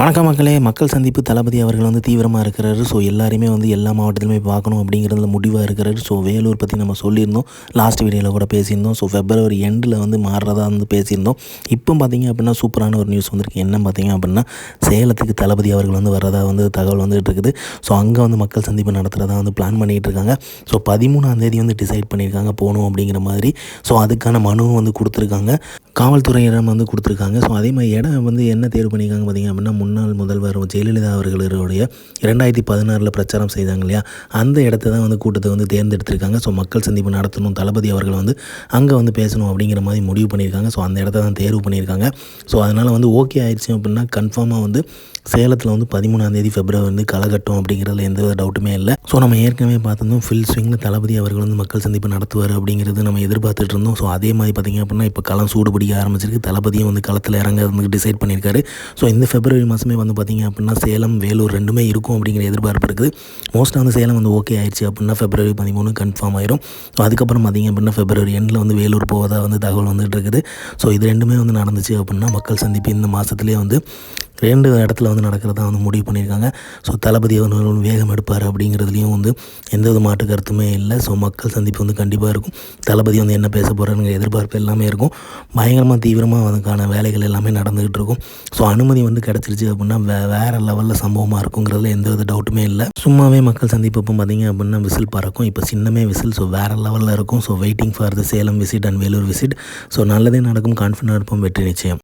வணக்கம் மக்களே. மக்கள் சந்திப்பு தளபதி அவர்கள் வந்து தீவிரமாக இருக்கிறாரு. ஸோ எல்லாருமே வந்து எல்லா மாவட்டத்திலுமே பார்க்கணும் அப்படிங்கிறதுல முடிவாக இருக்கிறாரு. ஸோ வேலூர் பற்றி நம்ம சொல்லியிருந்தோம். லாஸ்ட் வீடியோவில் கூட பேசியிருந்தோம். ஸோ ஃபெப்ரவரி எண்டில் வந்து மாறுறதா வந்து பேசியிருந்தோம். இப்போ பார்த்தீங்க அப்படின்னா சூப்பரான ஒரு நியூஸ் வந்திருக்கு. என்ன பார்த்தீங்க அப்படின்னா சேலத்துக்கு தளபதி அவர்கள் வந்து வர்றதா வந்து தகவல் வந்துகிட்டு இருக்குது. ஸோ அங்கே வந்து மக்கள் சந்திப்பு நடத்துகிறதா வந்து பிளான் பண்ணிகிட்டு இருக்காங்க. ஸோ பதிமூணாம் தேதி வந்து டிசைட் பண்ணியிருக்காங்க போகணும் அப்படிங்கிற மாதிரி. ஸோ அதுக்கான மனுவும் வந்து கொடுத்துருக்காங்க. காவல்துறையிடம் வந்து கொடுத்துருக்காங்க. ஸோ அதே மாதிரி இடம் வந்து என்ன தேர்வு பண்ணியிருக்காங்க பார்த்தீங்க அப்படின்னா முன்னாள் முதல்வர் ஜெயலலிதா அவர்களுடைய இரண்டாயிரத்தி பதினாறில் பிரச்சாரம் செய்தாங்க இல்லையா? அந்த இடத்த தான் வந்து கூட்டத்தை வந்து தேர்ந்தெடுத்திருக்காங்க. ஸோ மக்கள் சந்திப்பு நடத்தணும் தளபதி அவர்கள் வந்து அங்கே வந்து பேசணும் அப்படிங்கிற மாதிரி முடிவு பண்ணியிருக்காங்க. ஸோ அந்த இடத்த தான் தேர்வு பண்ணியிருக்காங்க. ஸோ அதனால் வந்து ஓகே ஆயிடுச்சு அப்படின்னா கன்ஃபார்மாக வந்து சேலத்தில் வந்து பதிமூணாந்தேதி பிப்ரவரி வந்து களைகட்டும் அப்படிங்கிறதுல எந்த வித டவுட்டுமே இல்லை. ஸோ நம்ம ஏற்கனவே பார்த்துருந்தோம் ஃபில் ஸ்விங்கில் தளபதி அவர்கள் வந்து மக்கள் சந்திப்பு நடத்துவார் அப்படிங்கிறது நம்ம எதிர்பார்த்துட்டு இருந்தோம். ஸோ அதே மாதிரி பார்த்திங்க அப்படின்னா இப்போ களம் சூடுபடி பிடிக்க ஆரம்பிச்சிருக்கு. தளபதியும் வந்து களத்தில் இறங்க வந்து டிசைட் பண்ணியிருக்காரு. ஸோ இந்த ஃபெப்ரவரி மாதமே வந்து பார்த்திங்க அப்படின்னா சேலம் வேலூர் ரெண்டுமே இருக்கும் அப்படிங்கிற எதிர்பார்ப்பு இருக்குது. மோஸ்ட்டாக வந்து சேலம் வந்து ஓகே ஆயிடுச்சு அப்படின்னா ஃபெப்ரவரி பதிமூணு கன்ஃபார்ம் ஆயிரும். ஸோ அதுக்கப்புறம் பார்த்திங்க அப்படின்னா ஃபெப்ரவரி எண்டில் வந்து வேலூர் போவதாக வந்து தகவல் வந்துட்டு இருக்குது. ஸோ இது ரெண்டுமே வந்து நடந்துச்சு அப்படின்னா மக்கள் சந்திப்பு இந்த மாதத்துலேயே வந்து ரெண்டு இடத்துல வந்து நடக்கிறதா வந்து முடிவு பண்ணியிருக்காங்க. ஸோ தளபதி அவர்கள் வேகம் எடுப்பார் அப்படிங்கிறதுலையும் வந்து எந்த வித மாற்று கருத்துமே இல்லை. ஸோ மக்கள் சந்திப்பு வந்து கண்டிப்பாக இருக்கும். தளபதி வந்து என்ன பேச போகிறாருங்கிற எதிர்பார்ப்பு எல்லாமே இருக்கும். பயங்கரமாக தீவிரமாக அதுக்கான வேலைகள் எல்லாமே நடந்துக்கிட்டு இருக்கும். ஸோ அனுமதி வந்து கிடச்சிருச்சு அப்படின்னா வே வேறு லெவலில் சம்பவமாக இருக்குங்கிறதுல எந்த வித டவுட்டுமே இல்லை. சும்மாவே மக்கள் சந்திப்பு இப்போ பார்த்தீங்க அப்படின்னா விசில் பறக்கும். இப்போ சின்னமே விசில் ஸோ வேறு லெவலில் இருக்கும். So waiting for the Salem visit and Vellore visit so நல்லதே நடக்கும். கான்ஃபிடன்ட் இருப்போம். வெற்றி நிச்சயம்.